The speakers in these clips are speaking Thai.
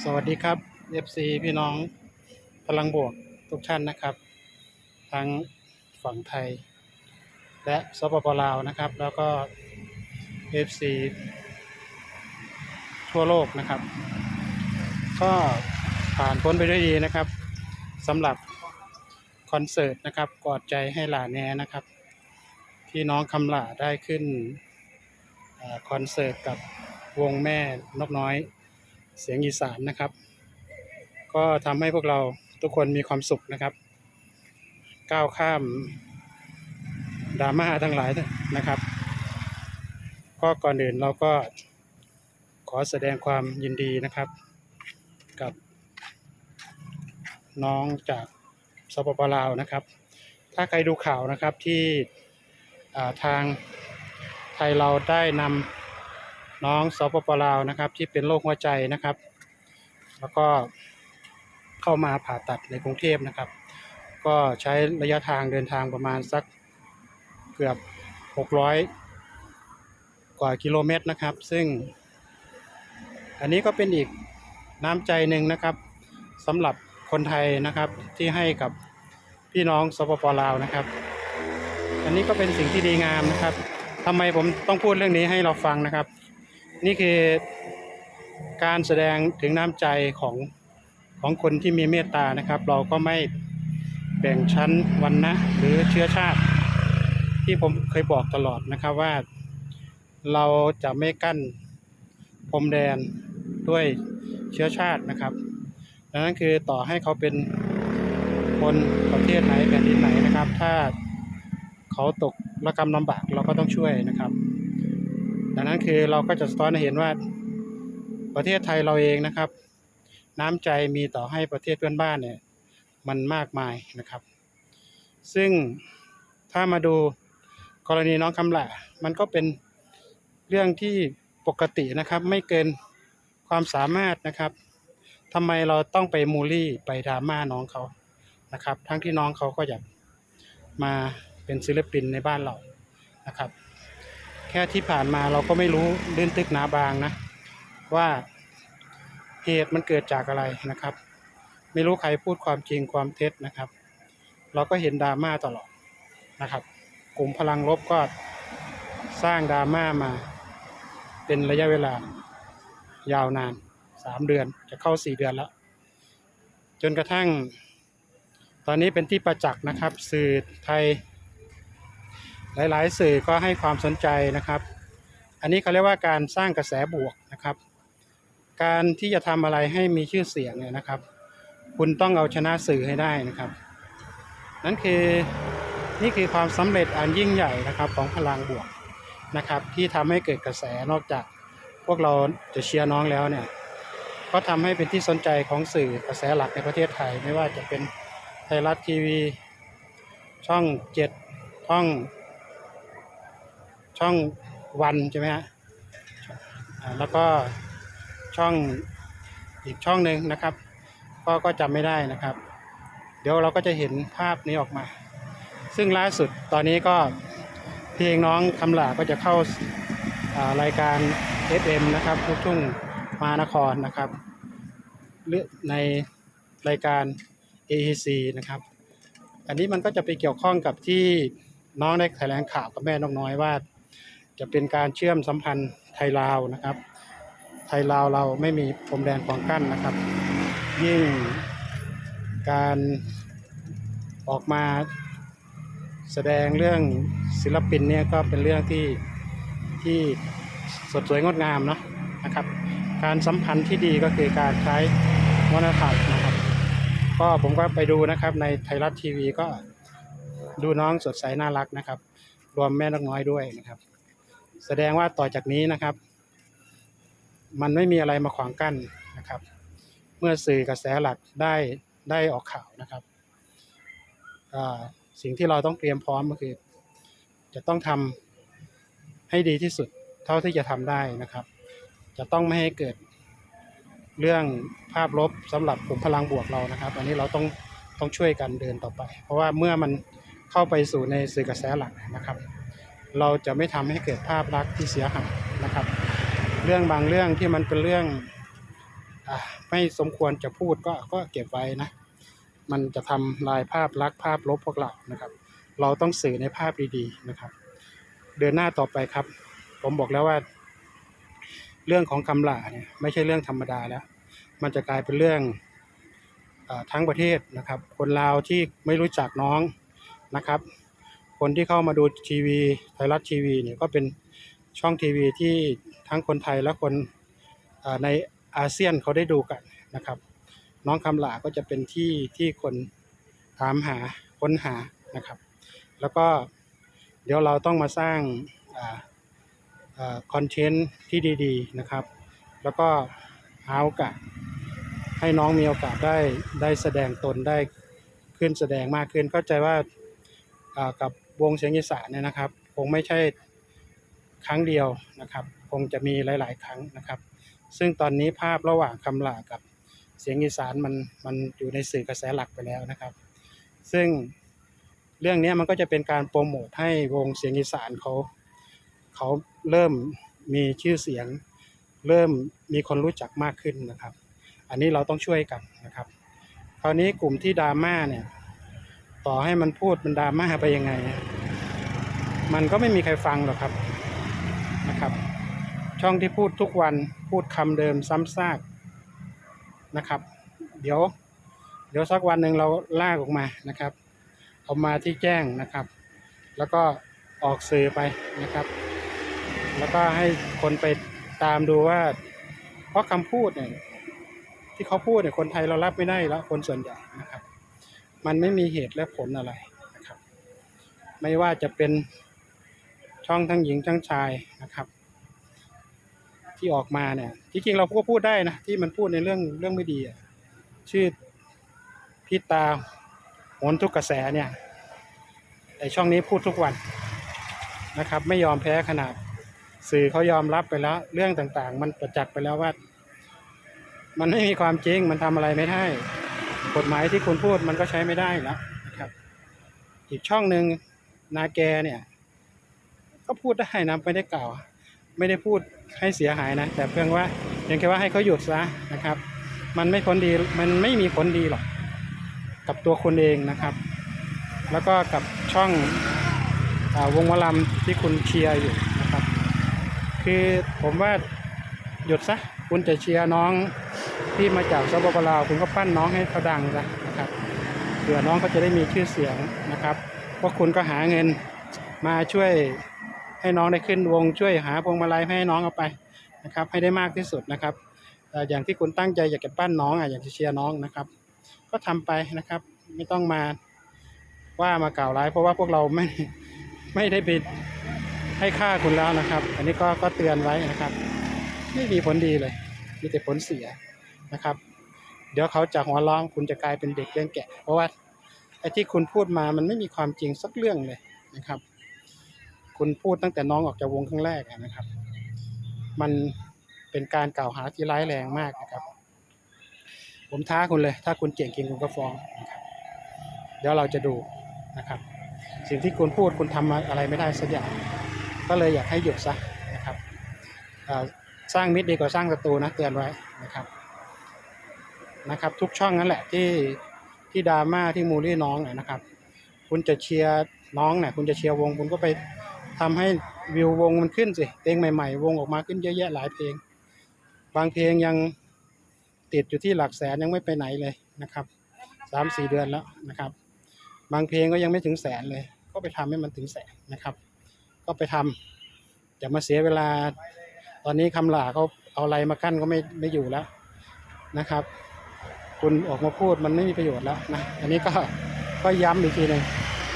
สวัสดีครับ FC พี่น้องพลังบวกทุกท่านนะครับ ทั้งฝั่งไทย และสปปลาวนะครับ แล้วก็ FC ทั่วโลกนะครับ ก็ผ่านพ้นไปด้วยดีนะครับสำหรับคอนเสิร์ตนะครับกอดใจให้หลานแน่นะครับที่น้องคำหล่าได้ขึ้นอคอนเสิร์ตกับวงแม่นกน้อย เสียงอีสานนะครับ ก็ทำให้พวกเราทุกคนมีความสุขนะครับ ก้าวข้ามดราม่าทั้งหลายนะครับ ก็ก่อนอื่นเราก็ขอแสดงความยินดีนะครับ กับ น้องจากสปปลาวนะครับ ถ้าใครดูข่าวนะครับที่ทางไทยเราได้นำ น้องสปปลาวนะครับ ที่เป็นโรคหัวใจนะครับ แล้วก็เข้ามาผ่าตัดในกรุงเทพนะครับ ก็ใช้ระยะทางเดินทางประมาณสักเกือบ 600 กว่ากิโลเมตรนะครับ ซึ่ง อันนี้ก็เป็นอีกน้ำใจหนึ่งนะครับสำหรับคนไทยนะครับที่ให้กับพี่น้องสปปลาวนะครับ อันนี้ก็เป็นสิ่งที่ดีงามนะครับทำไมผมต้องพูดเรื่องนี้ให้เราฟังนะครับ นี่คือการแสดงถึงน้ำใจของของคนที่มีเมตตานะครับ เราก็ไม่แบ่งชั้นวรรณะหรือเชื้อชาติ ที่ผมเคยบอกตลอดนะครับว่า เราจะไม่กั้นพรมแดนด้วยเชื้อชาตินะครับดังนั้นคือต่อให้เขาเป็นคนประเทศไหนแผ่นดินไหนนะครับ ถ้าเขาตกระกรรมลำบากเราก็ต้องช่วยนะครับ ดังนั้นคือเราก็จะสะท้อนให้เห็นว่าประเทศไทยเราเองนะครับ น้ำใจมีต่อให้ประเทศเพื่อนบ้านเนี่ยมันมากมายนะครับ ซึ่งถ้ามาดูกรณีน้องคำหละมันก็เป็นเรื่องที่ปกตินะครับ ไม่เกินความสามารถนะครับทำไมเราต้องไปมูลี่ไปดราม่าน้องเขานะครับ ทั้งที่น้องเขาก็อยากมาเป็นศิลปินในบ้านเรานะครับ แค่ที่ผ่านมาเราก็ไม่รู้เลื่นตึกหนาบางนะ ว่าเหตุมันเกิดจากอะไรนะครับ ไม่รู้ใครพูดความจริงความเท็จนะครับ เราก็เห็นดราม่าตลอดนะครับ กลุ่มพลังลบก็สร้างดราม่ามา เป็นระยะเวลายาวนานสามเดือนจะเข้าสี่เดือนแล้ว จนกระทั่ง ตอนนี้เป็นที่ประจักษ์นะครับ สื่อไทย หลายๆ สื่อก็ให้ความสนใจนะครับ อันนี้เขาเรียกว่าการสร้างกระแสบวกนะครับ การที่จะทำอะไรให้มีชื่อเสียงเนี่ยนะครับ คุณต้องเอาชนะสื่อให้ได้นะครับ นั่นคือนี่คือความสำเร็จอันยิ่งใหญ่นะครับของพลังบวกนะครับ ที่ทำให้เกิดกระแสนอกจากพวกเราจะเชียร์น้องแล้วเนี่ยก็ทำให้เป็นที่สนใจของสื่อกระแสหลักในประเทศไทย ไม่ว่าจะเป็นไทยรัฐทีวี ช่องเจ็ดช่อง ช่องวันใช่ไหมฮะแล้วก็ช่องอีกช่องหนึ่งนะครับ ก็ก็จำไม่ได้นะครับ เดี๋ยวเราก็จะเห็นภาพนี้ออกมา ซึ่งล่าสุดตอนนี้ก็เพลงน้องคำหลาก็จะเข้าารายการ FM นะครับลูกทุ่งมานครนะครับในรายการ AEC นะครับ อันนี้มันก็จะไปเกี่ยวข้องกับที่น้องได้แถลงข่าวกับแม่นกน้อยว่า จะเป็นการเชื่อมสัมพันธ์ไทยลาวนะครับ ไทยลาวเราไม่มีพรมแดนขวางกั้นนะครับ ยิ่งการออกมาแสดงเรื่องศิลปินเนี่ยก็เป็นเรื่องที่ที่สดสวยงดงามเนาะนะครับ การสัมพันธ์ที่ดีก็คือการใช้วัฒนธรรมนะครับ ก็ผมก็ไปดูนะครับในไทยรัฐทีวีก็ดูน้องสดใสน่ารักนะครับ รวมแม่นกน้อยด้วยนะครับ แสดงว่าต่อจากนี้นะครับ มันไม่มีอะไรมาขวางกั้นนะครับ เมื่อสื่อกระแสหลักได้ได้ออกข่าวนะครับสิ่งที่เราต้องเตรียมพร้อมก็คือ จะต้องทำให้ดีที่สุดเท่าที่จะทำได้นะครับ จะต้องไม่ให้เกิดเรื่องภาพลบสำหรับกลุ่มพลังบวกเรานะครับ อันนี้เราต้องต้องช่วยกันเดินต่อไป เพราะว่าเมื่อมันเข้าไปสู่ในสื่อกระแสหลักนะครับ เราจะไม่ทำให้เกิดภาพลักษณ์ที่เสียหายนะครับ เรื่องบางเรื่องที่มันเป็นเรื่องอไม่สมควรจะพูดก็ก็เก็บไว้นะ มันจะทำลายภาพลักษณ์ภาพลบพวกเรานะครับ เราต้องสื่อในภาพดีๆนะครับ เดินหน้าต่อไปครับ ผมบอกแล้วว่า เรื่องของคำหล่าเนี่ยไม่ใช่เรื่องธรรมดาแล้ว มันจะกลายเป็นเรื่องอทั้งประเทศนะครับ คนลาวที่ไม่รู้จักน้องนะครับ คนที่เข้ามาดูทีวีไทยรัฐทีวีเนี่ยก็เป็นช่องทีวีที่ทั้งคนไทยและคนในอาเซียนเขาได้ดูกันนะครับ น้องคำหลาก็จะเป็นที่ที่คนถามหาค้นหานะครับ แล้วก็เดี๋ยวเราต้องมาสร้างคอนเทนต์ที่ดีๆนะครับ แล้วก็หาโอกาสให้น้องมีโอกาสได้ได้แสดงตนได้ขึ้นแสดงมากขึ้นเข้าใจว่ากับ วงเสียงอีสานเนี่ยนะครับ คงไม่ใช่ครั้งเดียวนะครับ คงจะมีหลาย ๆ ครั้งนะครับ ซึ่งตอนนี้ภาพระหว่างคำหลากับเสียงอีสานมันมันอยู่ในสื่อกระแสหลักไปแล้วนะครับ ซึ่งเรื่องนี้มันก็จะเป็นการโปรโมทให้วงเสียงอีสานเขาเขาเริ่มมีชื่อเสียง เริ่มมีคนรู้จักมากขึ้นนะครับ อันนี้เราต้องช่วยกันนะครับ คราวนี้กลุ่มที่ดราม่าเนี่ย ต่อให้มันพูดมันดราม่าไปยังไง มันก็ไม่มีใครฟังหรอกครับนะครับ ช่องที่พูดทุกวันพูดคำเดิมซ้ำซากนะครับ เดี๋ยว เดี๋ยวสักวันหนึ่งเราลากออกมานะครับเอามาที่แจ้งนะครับ แล้วก็ออกสื่อไปนะครับ แล้วก็ให้คนไปตามดูว่า เพราะคำพูดเนี่ยที่เขาพูดเนี่ยคนไทยเรารับไม่ได้แล้วคนส่วนใหญ่นะครับ มันไม่มีเหตุและผลอะไรนะครับ ไม่ว่าจะเป็น ช่องทั้งหญิงทั้งชายนะครับ ที่ออกมาเนี่ยจริงๆเราก็พูดได้นะที่มันพูดในเรื่องเรื่องไม่ดีชื่อพิตาโหนทุกกระแสเนี่ยไอช่องนี้พูดทุกวันนะครับ ไม่ยอมแพ้ขนาด สื่อเขายอมรับไปแล้ว เรื่องต่างๆ มันประจักษ์ไปแล้วว่า มันไม่มีความจริงมันทำอะไรไม่ได้กฎหมายที่คุณพูดมันก็ใช้ไม่ได้แล้วนะครับ อีกช่องหนึ่งนาแกเนี่ย ก็พูดได้นะไม่ได้กล่าว ไม่ได้พูดให้เสียหายนะ แต่เพียงว่าเพียงแค่ว่าให้เขาหยุดซะนะครับ มันไม่ผลดีมันไม่มีผลดีหรอกกับตัวคนเองนะครับ แล้วก็กับช่องอวงหมอลำที่คุณเชียร์อยู่นะครับ คือผมว่าหยุดซะคุณจะเชียร์น้องที่มาจากสปปลาวคุณก็ปั้นน้องให้เขาดังซะนะครับเผื่อน้องเขาจะได้มีชื่อเสียงนะครับพวกคุณก็หาเงินมาช่วย ให้น้องได้ขึ้นวงช่วยหาพวงมาลัยให้น้องเอาไปนะครับ ให้ได้มากที่สุดนะครับอย่างที่คุณตั้งใจอยากจะปั้นน้องอะอยากจะเชียร์น้องนะครับ ก็ทำไปนะครับ ไม่ต้องมาว่ามากล่าวร้าย เพราะว่าพวกเราไม่ไม่ได้ไปให้ค่าคุณแล้วนะครับ อันนี้ก็ก็เตือนไว้นะครับ ไม่มีผลดีเลยมีแต่ผลเสียนะครับ เดี๋ยวเขาจะหัวร้องคุณจะกลายเป็นเด็กเลี้ยงแกะ เพราะว่าไอ้ที่คุณพูดมามันไม่มีความจริงสักเรื่องเลยนะครับ คุณพูดตั้งแต่น้องออกจากวงครั้งแรกนะครับ มันเป็นการกล่าวหาที่ร้ายแรงมากนะครับ ผมท้าคุณเลย ถ้าคุณเจ๋งจริงคุณก็ฟ้องนะครับเดี๋ยวเราจะดูนะครับ สิ่งที่คุณพูดคุณทำอะไรไม่ได้สักอย่างก็เลยอยากให้หยุดซะนะครับสร้างมิตรดีกว่าสร้างศัตรูนะเตือนไว้นะครับนะครับ ทุกช่องนั่นแหละที่ที่ดราม่าที่มูลี่น้องนะครับ คุณจะเชียร์น้องเนี่ยคุณจะเชียร์วงคุณก็ไป ทำให้วิววงมันขึ้นสิเพลงใหม่ ๆ วงออกมาขึ้นเยอะแยะหลายเพลง บางเพลงยังติดอยู่ที่หลักแสนยังไม่ไปไหนเลยนะครับสามสี่เดือนแล้วนะครับ บางเพลงก็ยังไม่ถึงแสนเลย ก็ไปทำให้มันถึงแสนนะครับ ก็ไปทำอย่ามาเสียเวลา ตอนนี้คำหลาเขาเอาอะไรมากั้นก็ไม่ไม่อยู่แล้วนะครับ คุณออกมาพูดมันไม่มีประโยชน์แล้วนะอันนี้ก็ก็ย้ำอีกทีหนึ่ง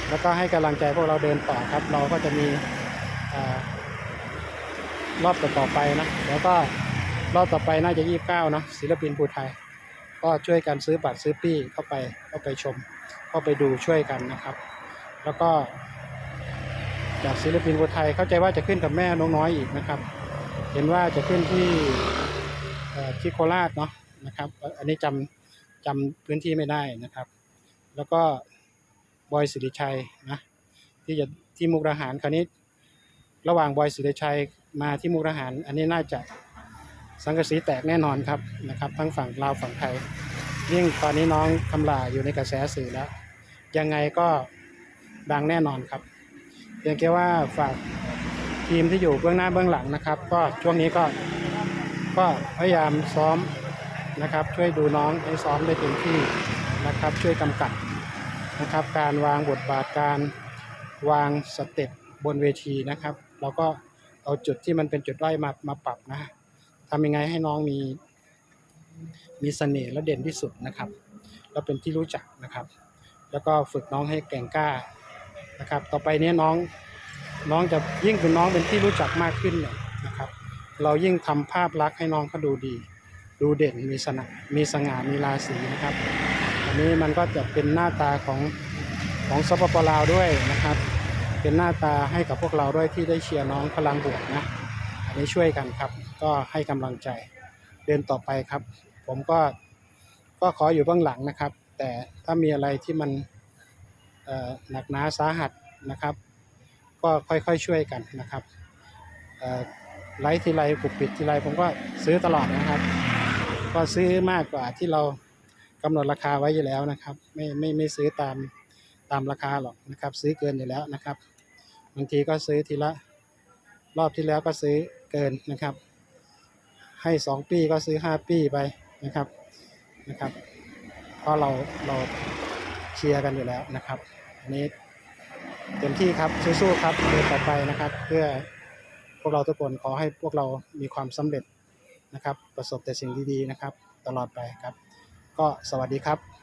แล้วก็ให้กำลังใจพวกเราเดินต่อครับ เราก็จะมี รอบต่อไปนะแล้วก็รอบต่อไปน่าจะยี่สิบเก้านะศิลปินภูไทย ก็ช่วยกันซื้อบัตรซื้อปี้เข้าไปเข้าไปชม เข้าไปดูช่วยกันนะครับ แล้วก็ จากศิลปินภูไทยเข้าใจว่าจะขึ้นกับแม่น้องน้อยอีกนะครับ เห็นว่าจะขึ้นที่ที่โคราชเนาะนะครับ อันนี้จำจำพื้นที่ไม่ได้นะครับ แล้วก็บอยสิริชัยนะที่จะที่มุกดาหารคราวนี้ ระหว่างบอยสิริชัยมาที่มุกดาหาร อันนี้น่าจะสังกะสีแตกแน่นอนครับนะครับ ทั้งฝั่งลาวฝั่งไทยยิ่งตอนนี้น้องคำลาอยู่ในกระแสสื่อแล้ว ยังไงก็ดังแน่นอนครับเพียงแค่ว่าฝากทีมที่อยู่เบื้องหน้าเบื้องหลังนะครับ ก็ช่วงนี้ก็ก็พยายามซ้อมนะครับ ช่วยดูน้องให้ซ้อมได้เต็มที่นะครับ ช่วยกำกับนะครับ การวางบทบาทการวางสเต็ปบนเวทีนะครับ เราก็เอาจุดที่มันเป็นจุดด้อยมามาปรับนะทำยังไงให้น้องมี มีเสน่ห์และเด่นที่สุดนะครับ แล้วเป็นที่รู้จักนะครับ แล้วก็ฝึกน้องให้แก่งกล้านะครับ ต่อไปนี้น้องน้องจะยิ่งเป็นน้องเป็นที่รู้จักมากขึ้นเนี่ยนะครับ เรายิ่งทำภาพลักษณ์ให้น้องเขาดูดี ดูเด่นมีสนะมีสง่ามีราศีนะครับอันนี้มันก็จะเป็นหน้าตาของของสปปลาวด้วยนะครับ เป็นหน้าตาให้กับพวกเราด้วยที่ได้เชียร์น้องพลังบวกนะอันนี้ช่วยกันครับ ก็ให้กำลังใจเดินต่อไปครับ ผมก็ก็ขออยู่เบื้องหลังนะครับ แต่ถ้ามีอะไรที่มันหนักหนาสาหัสนะครับ ก็ค่อยๆช่วยกันนะครับไลฟ์ทีไรปุกปิดทีไรผมก็ซื้อตลอดนะครับ ก็ซื้อมากกว่าที่เรากำหนดราคาไว้อยู่แล้วนะครับ ไม่ไม่ไม่ซื้อตามตามราคาหรอกนะครับ ซื้อเกินอยู่แล้วนะครับ บางทีก็ซื้อทีละรอบที่แล้วก็ซื้อเกินนะครับ ให้สองปีก็ซื้อห้าปีไปนะครับนะครับเพราะเราเราเชียร์กันอยู่แล้วนะครับอันนี้เต็มที่ครับสู้ๆครับเดินต่อไปนะครับ เพื่อพวกเราทุกคนขอให้พวกเรามีความสำเร็จนะครับ ประสบแต่สิ่งดีๆนะครับ ตลอดไปครับ ก็สวัสดีครับ